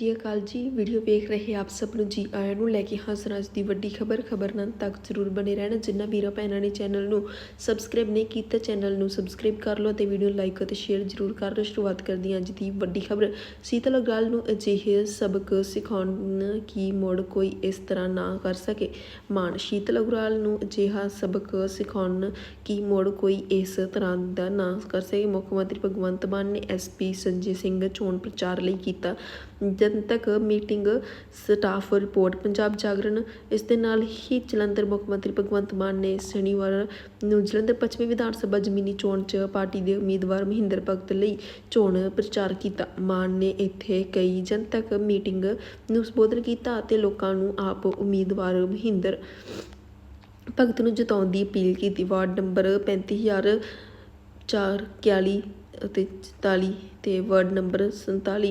ਜੀ ਅਕਾਲ ਜੀ। ਵੀਡੀਓ ਵੇਖ ਰਹੇ ਆਪ ਸਭ ਨੂੰ ਜੀ ਆਇਆਂ ਨੂੰ ਲੈ ਕੇ ਹਾਜ਼ਰ ਅੱਜ ਦੀ ਵੱਡੀ ਖਬਰ। ਖਬਰ ਨਾਲ ਤੱਕ ਜ਼ਰੂਰ ਬਣੇ ਰਹਿਣਾ। ਜਿੰਨਾ ਵੀਰਾਂ ਭੈਣਾਂ ਨੇ ਚੈਨਲ ਨੂੰ ਸਬਸਕ੍ਰਾਈਬ ਨਹੀਂ ਕੀਤਾ, ਚੈਨਲ ਨੂੰ ਸਬਸਕ੍ਰਾਈਬ ਕਰ ਲਓ ਤੇ ਵੀਡੀਓ ਲਾਈਕ ਅਤੇ ਸ਼ੇਅਰ ਜ਼ਰੂਰ ਕਰ ਲਓ। ਸ਼ੁਰੂਆਤ ਕਰਦੀ ਹਾਂ ਅੱਜ ਦੀ ਵੱਡੀ ਖਬਰ। ਸੀਤਲ ਅਗਰਾਲ ਨੂੰ ਅਜਿਹੇ ਸਬਕ ਸਿਖਾਉਣ ਕਿ ਮੁੜ ਕੋਈ ਇਸ ਤਰ੍ਹਾਂ ਨਾ ਕਰ ਸਕੇ। ਮਾਨ ਸ਼ੀਤਲ ਅਗਰਾਲ ਨੂੰ ਅਜਿਹਾ ਸਬਕ ਸਿਖਾਉਣ ਕਿ ਮੁੜ ਕੋਈ ਇਸ ਤਰ੍ਹਾਂ ਦਾ ਨਾ ਕਰ ਸਕੇ। ਮੁੱਖ ਮੰਤਰੀ ਭਗਵੰਤ ਮਾਨ ਨੇ ਐਸਪੀ ਸੰਜੇ ਸਿੰਘ ਚੋਣ ਪ੍ਰਚਾਰ ਲਈ ਕੀਤਾ। ਜਨਤਕ meeting, staff report, Punjab Jagran, ਇਸ ਦੇ ਨਾਲ ਹੀ ਜਲੰਧਰ ਮੁੱਖ ਮੰਤਰੀ ਭਗਵੰਤ ਮਾਨ ਨੇ ਸ਼ਨੀਵਾਰ ਨੂੰ ਜਲੰਧਰ ਪੱਛਮੀ ਵਿਧਾਨ ਸਭਾ ਜ਼ਮੀਨੀ ਚੋਣ 'ਚ ਪਾਰਟੀ ਦੇ ਉਮੀਦਵਾਰ ਮਹਿੰਦਰ ਭਗਤ ਲਈ ਚੋਣ ਪ੍ਰਚਾਰ ਕੀਤਾ। ਮਾਨ ਨੇ ਇੱਥੇ ਕਈ ਜਨਤਕ ਮੀਟਿੰਗ ਨੂੰ ਸੰਬੋਧਨ ਕੀਤਾ ਅਤੇ ਲੋਕਾਂ ਨੂੰ ਆਪ ਉਮੀਦਵਾਰ ਮਹਿੰਦਰ ਭਗਤ ਨੂੰ ਜਿਤਾਉਣ ਦੀ ਅਪੀਲ ਕੀਤੀ। ਵਾਰਡ ਨੰਬਰ 35000 4 41 ਅਤੇ 44 ਤੇ ਵਾਰਡ ਨੰਬਰ 47